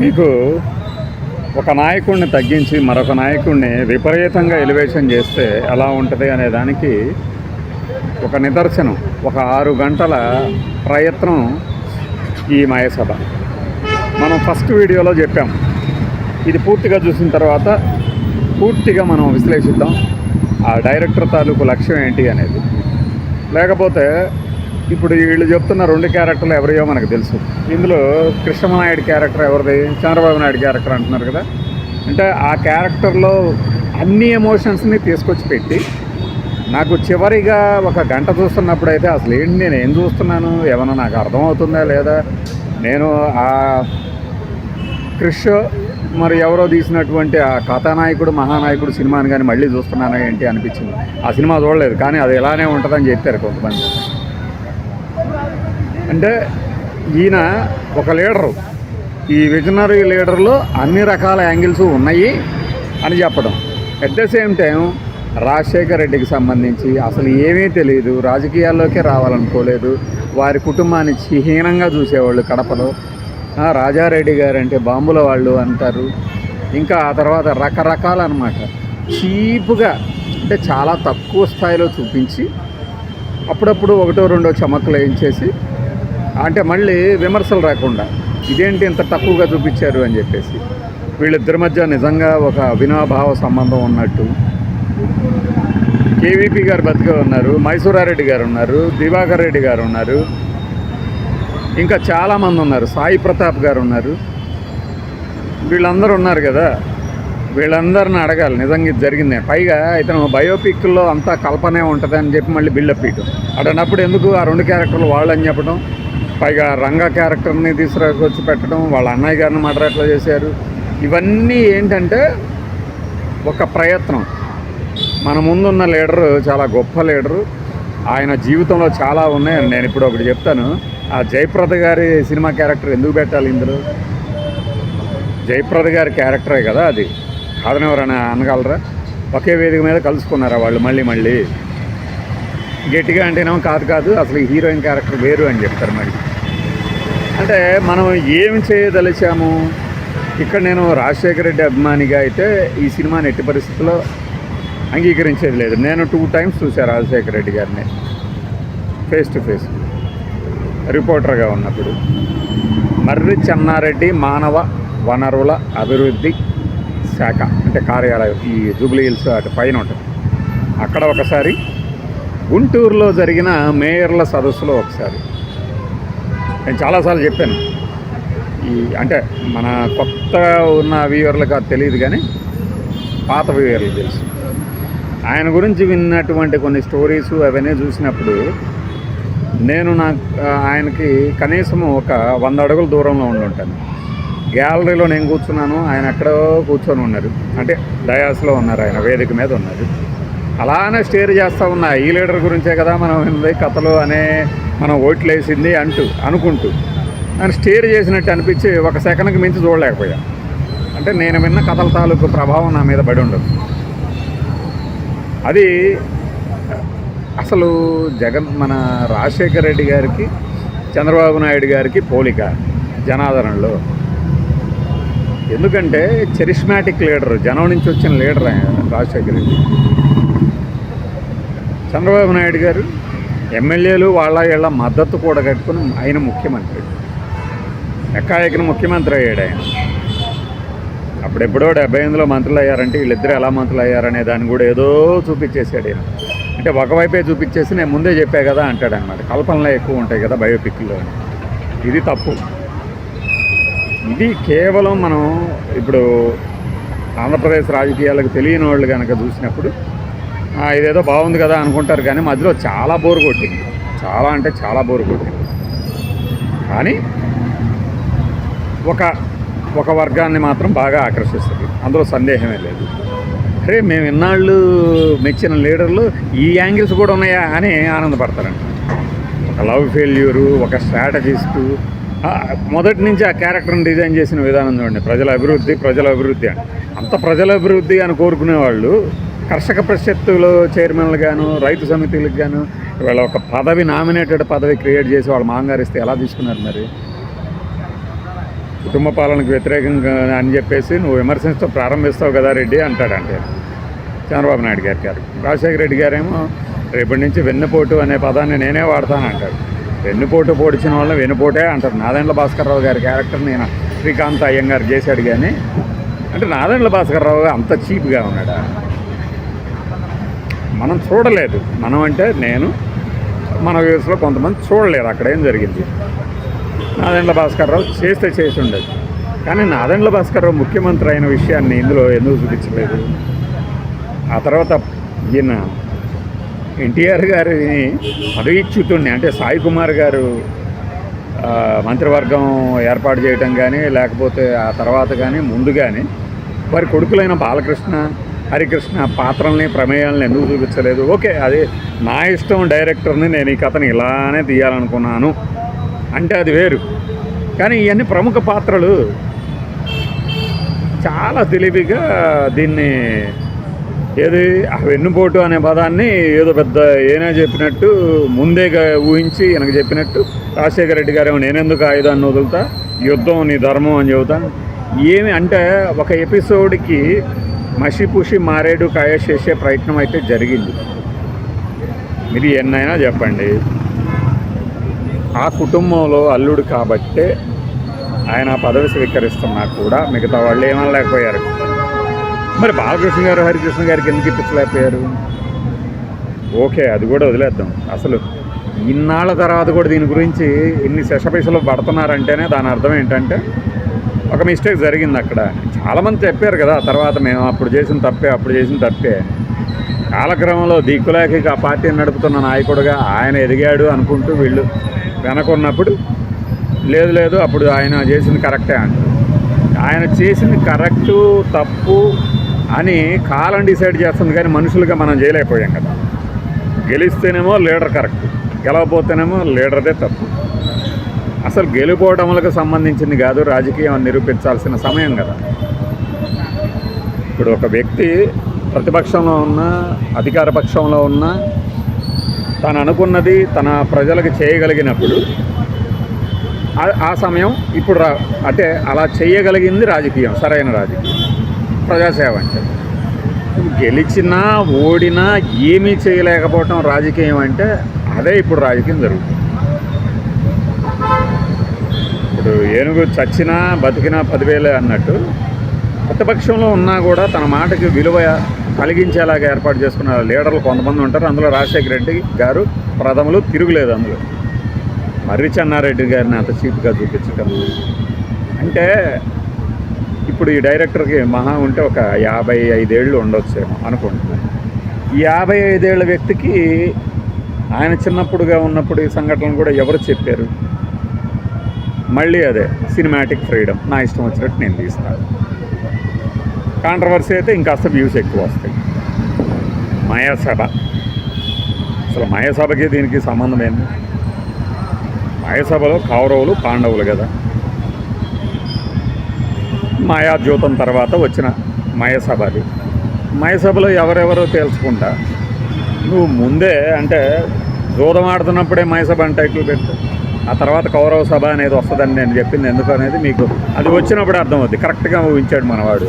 మీకు ఒక నాయకుడిని తగ్గించి మరొక నాయకుడిని విపరీతంగా ఎలివేషన్ చేస్తే ఎలా ఉంటుంది అనే దానికి ఒక నిదర్శనం ఒక ఆరు గంటల ప్రయత్నం ఈ మాయసభ మనం ఫస్ట్ వీడియోలో చెప్పాం ఇది పూర్తిగా చూసిన తర్వాత పూర్తిగా మనం విశ్లేషిద్దాం ఆ డైరెక్టర్ తాలూకు లక్ష్యం ఏంటి అనేది. లేకపోతే ఇప్పుడు వీళ్ళు చెప్తున్న రెండు క్యారెక్టర్లు ఎవరియో మనకు తెలుసు. ఇందులో కృష్ణమనాయుడు క్యారెక్టర్ ఎవరిది? చంద్రబాబు నాయుడు క్యారెక్టర్ అంటున్నారు కదా. అంటే ఆ క్యారెక్టర్లో అన్ని ఎమోషన్స్ని తీసుకొచ్చి పెట్టి నాకు చివరిగా ఒక గంట చూస్తున్నప్పుడు అయితే అసలు ఏంటి నేను ఏం చూస్తున్నాను? ఏమైనా నాకు అర్థమవుతుందా లేదా? నేను ఆ క్రిష్ మరి ఎవరో తీసినటువంటి ఆ కథానాయకుడు మహానాయకుడు సినిమాని కానీ మళ్ళీ చూస్తున్నాను ఏంటి అనిపించింది? ఆ సినిమా చూడలేదు కానీ అది ఎలానే ఉంటుందని చెప్పారు కొంతమంది. అంటే ఈయన ఒక లీడరు. ఈ విజనరీ లీడర్లో అన్ని రకాల యాంగిల్స్ ఉన్నాయి అని చెప్పడం. At the same time Rajasekhar రెడ్డికి సంబంధించి అసలు ఏమీ తెలియదు రాజకీయాల్లోకే రావాలనుకోలేదు. వారి కుటుంబాన్ని హీనంగా చూసేవాళ్ళు కడపలో. రాజారెడ్డి గారు అంటే బాంబుల వాళ్ళు అంటారు. ఇంకా ఆ తర్వాత రకరకాల అనమాట చీపుగా అంటే చాలా తక్కువ స్థాయిలో చూపించి అప్పుడప్పుడు ఒకటో రెండో చమకలు వేయించేసి అంటే మళ్ళీ విమర్శలు రాకుండా ఇదేంటి ఇంత తక్కువగా చూపించారు అని చెప్పేసి వీళ్ళిద్దరి మధ్య నిజంగా ఒక వినోభావ సంబంధం ఉన్నట్టు. కేవీపీ గారు బతికే ఉన్నారు మైసూరారెడ్డి గారు ఉన్నారు దివాకర్ రెడ్డి గారు ఉన్నారు. ఇంకా చాలామంది ఉన్నారు సాయి ప్రతాప్ గారు ఉన్నారు. వీళ్ళందరూ ఉన్నారు కదా. వీళ్ళందరిని అడగాలి నిజంగా ఇది జరిగిందే. పైగా ఇతను బయోపిక్లో అంతా కల్పనే ఉంటుంది అని చెప్పి మళ్ళీ బిల్డప్ ఇయటం అటన్నప్పుడు ఎందుకు ఆ రెండు క్యారెక్టర్లు వాళ్ళని చెప్పడం పైగా రంగ క్యారెక్టర్ని తీసుకొచ్చి పెట్టడం వాళ్ళ అన్నయ్య గారిని మాట ఎట్లా చేశారు ఇవన్నీ ఏంటంటే ఒక ప్రయత్నం. మన ముందున్న లీడరు చాలా గొప్ప లీడరు. ఆయన జీవితంలో చాలా ఉన్నాయి. నేను ఇప్పుడు ఒకటి చెప్తాను. ఆ జయప్రద గారి సినిమా క్యారెక్టర్ ఎందుకు పెట్టాలి ఇందులో? జయప్రద గారి క్యారెక్టరే కదా అది. కాదని ఎవరైనా అనగలరా? ఒకే వేదిక మీద కలుసుకున్నారా వాళ్ళు మళ్ళీ మళ్ళీ? గట్టిగా అంటేనేమో కాదు కాదు అసలు హీరోయిన్ క్యారెక్టర్ వేరు అని చెప్తారు మరి. అంటే మనం ఏం చేయదలిచాము? ఇక్కడ నేను రాజశేఖర రెడ్డి అభిమానిగా అయితే ఈ సినిమాని ఎట్టి పరిస్థితుల్లో అంగీకరించేది లేదు. నేను టూ టైమ్స్ చూశాను రాజశేఖర రెడ్డి గారిని. ఫేస్ టు ఫేస్ రిపోర్టర్గా ఉన్నప్పుడు. మర్రి చెన్నారెడ్డి మానవ వనరుల అభివృద్ధి శాఖ అంటే కార్యాలయం ఈ జూబ్లీ హిల్స్ అటు పైన ఉంటుంది. అక్కడ ఒకసారి గుంటూరులో జరిగిన మేయర్ల సదస్సులో ఒకసారి. నేను చాలాసార్లు చెప్పాను. ఈ అంటే మన కొత్త ఉన్న వ్యూవర్లకు అది తెలియదు కానీ పాత వ్యూవర్లు తెలుసు. ఆయన గురించి విన్నటువంటి కొన్ని స్టోరీస్ అవన్నీ చూసినప్పుడు నేను నా ఆయనకి కనీసం ఒక వంద అడుగుల దూరంలో ఉండి ఉంటాను. గ్యాలరీలో నేను కూర్చున్నాను ఆయన ఎక్కడో కూర్చొని ఉన్నారు. అంటే డయాస్లో ఉన్నారు ఆయన వేదిక మీద ఉన్నారు. అలానే స్టేర్ చేస్తూ ఉన్నా ఈ లీడర్ గురించే కదా మనం విన్నది కథలు అనే మనం ఓట్లు వేసింది అంటూ అనుకుంటూ ఆయన స్టేర్ చేసినట్టు అనిపించి ఒక సెకండ్కి మించి చూడలేకపోయా. అంటే నేను విన్న కథల తాలూకు ప్రభావం నా మీద పడి ఉండదు. అది అసలు జగన్ మన రాజశేఖర్ రెడ్డి గారికి చంద్రబాబు నాయుడు గారికి పోలిక జనాదరణలో. ఎందుకంటే చెరిస్మాటిక్ లీడర్ జనం నుంచి వచ్చిన లీడర్ ఆయన రాజశేఖర్ రెడ్డి. చంద్రబాబు నాయుడు గారు ఎమ్మెల్యేలు వాళ్ళ వీళ్ళ మద్దతు కూడా కట్టుకుని ఆయన ముఖ్యమంత్రి. ఎక్కాయకిన ముఖ్యమంత్రి అయ్యాడు ఆయన. అప్పుడెప్పుడో డెబ్బై ఎనిమిదిలో మంత్రులు అయ్యారంటే వీళ్ళిద్దరు ఎలా మంత్రులు అయ్యారనే దాన్ని కూడా ఏదో చూపించేసాడు ఈయన. అంటే ఒకవైపే చూపించేసి నేను ముందే చెప్పా కదా అంటాడు అనమాట కల్పనలో ఎక్కువ ఉంటాయి కదా బయోపిక్లో. ఇది తప్పు. ఇది కేవలం మనం ఇప్పుడు ఆంధ్రప్రదేశ్ రాజకీయాలకు తెలియని వాళ్ళు కనుక చూసినప్పుడు ఇదేదో బాగుంది కదా అనుకుంటారు కానీ మధ్యలో చాలా బోరు కొట్టింది. చాలా అంటే చాలా బోరు కొట్టింది. కానీ ఒక ఒక వర్గాన్ని మాత్రం బాగా ఆకర్షిస్తుంది. అందులో సందేహమే లేదు. అరే మేము ఇన్నాళ్ళు మెచ్చిన లీడర్లు ఈ యాంగిల్స్ కూడా ఉన్నాయా అని ఆనందపడతారండి ఒక లవ్ ఫెయిల్యూరు ఒక స్ట్రాటజిస్టు మొదటి నుంచి ఆ క్యారెక్టర్ని డిజైన్ చేసిన విధానం చూడండి. ప్రజల అభివృద్ధి ప్రజల అభివృద్ధి అని. అంత ప్రజల అభివృద్ధి అని కోరుకునే వాళ్ళు కర్షక పరిషత్తులో చైర్మన్లు గాను రైతు సమితిలకు గాను వీళ్ళ ఒక పదవి నామినేటెడ్ పదవి క్రియేట్ చేసి వాళ్ళు మాంగారిస్తే ఎలా తీసుకున్నారు మరి? కుటుంబ పాలనకు వ్యతిరేకంగా అని చెప్పేసి నువ్వు విమర్శిస్తూ ప్రారంభిస్తావు కదా రెడ్డి అంటాడంటే చంద్రబాబు నాయుడు గారి గారు. రాజశేఖర రెడ్డి గారేమో రేపటి నుంచి వెన్నుపోటు అనే పదాన్ని నేనే వాడతానంటాడు వెన్నుపోటు పొడిచిన వాళ్ళని వెన్నుపోటే అంటారు. నాదెండ్ల భాస్కర్రావు గారి క్యారెక్టర్ నేను శ్రీకాంత్ అయ్యంగారు చేశాడు కానీ అంటే నాదెండ్ల భాస్కర్రావు అంత చీప్గా ఉన్నాడా? మనం చూడలేదు. మనం అంటే నేను మన వ్యూస్లో కొంతమంది చూడలేదు అక్కడ ఏం జరిగింది? నాదెండ్ల భాస్కర్రావు చేస్తే చేసి ఉండదు. కానీ నాదెండ్ల భాస్కర్రావు ముఖ్యమంత్రి అయిన విషయాన్ని ఇందులో ఎందుకు చూపించలేదు? ఆ తర్వాత ఈయన ఎన్టీఆర్ గారిని పదవీచ్యుతుడిని అంటే సాయి కుమార్ గారు మంత్రివర్గం ఏర్పాటు చేయటం కానీ లేకపోతే ఆ తర్వాత కానీ ముందు కానీ వారి కొడుకులైన బాలకృష్ణ హరికృష్ణ పాత్రల్ని ప్రమేయాలను ఎందుకు చూపించలేదు? ఓకే అది నా ఇష్టం డైరెక్టర్ని నేను ఈ కథని ఇలానే తీయాలనుకున్నాను. అంటే అది వేరు. కానీ ఇవన్నీ ప్రముఖ పాత్రలు. చాలా తెలివిగా దీన్ని ఏది ఆ వెన్నుపోటు అనే పదాన్ని ఏదో పెద్ద ఏనా చెప్పినట్టు ముందే ఊహించి వెనక చెప్పినట్టు రాజశేఖర రెడ్డి గారేమో నేనెందుకు ఆయుధాన్ని వదులుతా? యుద్ధం నీ ధర్మం అని చెబుతా? ఏమి అంటే ఒక ఎపిసోడ్కి మసిపూసి పుషి మారేడు కాయ చేసే ప్రయత్నం అయితే జరిగింది. మీరు ఎన్నైనా చెప్పండి. ఆ కుటుంబంలో అల్లుడు కాబట్టే ఆయన ఆ పదవి స్వీకరిస్తున్నా కూడా మిగతా వాళ్ళు ఏమనలేకపోయారు. మరి బాలకృష్ణ గారు హరికృష్ణ గారికి ఎందుకు ఇప్పించలేకపోయారు? ఓకే అది కూడా వదిలేద్దాం. అసలు ఇన్నాళ్ళ తర్వాత కూడా దీని గురించి ఇన్ని శశపిషలు పడుతున్నారంటేనే దాని అర్థం ఏంటంటే ఒక మిస్టేక్ జరిగింది అక్కడ. చాలామంది చెప్పారు కదా తర్వాత మేము అప్పుడు చేసిన తప్పే అప్పుడు చేసిన తప్పే. కాలక్రమంలో దిక్కులేక ఆ పార్టీని నడుపుతున్న నాయకుడుగా ఆయన ఎదిగాడు అనుకుంటూ వీళ్ళు వెనకున్నప్పుడు లేదు లేదు అప్పుడు ఆయన చేసింది కరెక్టే అంటారు. ఆయన చేసింది కరెక్టు తప్పు అని కాలం డిసైడ్ చేస్తుంది కానీ మనుషులుగా మనం చేయలేకపోయాం కదా. గెలిస్తేనేమో లీడర్ కరెక్ట్ గెలవపోతేనేమో లీడర్దే తప్పు. అసలు గెలుపోవటములకు సంబంధించింది కాదు రాజకీయం నిరూపించాల్సిన సమయం కదా. ఇప్పుడు ఒక వ్యక్తి ప్రతిపక్షంలో ఉన్న అధికార పక్షంలో ఉన్న తను అనుకున్నది తన ప్రజలకు చేయగలిగినప్పుడు ఆ- ఆ సమయం ఇప్పుడు రా అంటే అలా చేయగలిగింది రాజకీయం సరైన రాజకీయం. ప్రజాసేవ అంటే. గెలిచినా ఓడినా ఏమీ చేయలేకపోవటం రాజకీయం అంటే అదే ఇప్పుడు రాజకీయం జరుగుతుంది. ఇప్పుడు ఏనుగు చచ్చినా బతికినా పదివేలే అన్నట్టు ప్రతిపక్షంలో ఉన్నా కూడా తన మాటకి విలువ కలిగించేలాగా ఏర్పాటు చేసుకున్న లీడర్లు కొంతమంది ఉంటారు. అందులో రాజశేఖర రెడ్డి గారు ప్రథములు తిరుగులేదు అందులో. మర్రి చెన్నారెడ్డి గారిని అంత చీప్గా చూపించటం. అంటే ఇప్పుడు ఈ డైరెక్టర్కి మహా ఉంటే ఒక యాభై ఐదేళ్ళు ఉండొచ్చేమో అనుకుంటున్నాను ఈ యాభై ఐదేళ్ళ వ్యక్తికి ఆయన చిన్నప్పుడుగా ఉన్నప్పుడు ఈ సంఘటనలు కూడా ఎవరు చెప్పారు? మళ్ళీ అదే సినిమాటిక్ ఫ్రీడమ్ నా ఇష్టం వచ్చినట్టు నేను తీస్తాను. కాంట్రవర్సీ అయితే ఇంకాస్త వ్యూస్ ఎక్కువ వస్తాయి. మాయాసభ అసలు మాయాసభకి దీనికి సంబంధం ఏంది? మాయాసభలో కౌరవులు పాండవులు కదా. మాయాద్యూతం తర్వాత వచ్చిన మాయాసభ అది. మాయాసభలో ఎవరెవరో తేల్చుకుంటా. నువ్వు ముందే అంటే జూదం ఆడుతున్నప్పుడే మాయసభ అని టైటిల్ పెట్టావు ఆ తర్వాత కౌరవ సభ అనేది వస్తుందని నేను చెప్పింది ఎందుకు అనేది మీకు అది వచ్చినప్పుడు అర్థమవుద్ది కరెక్ట్గా ఊహించాడు మనవాడు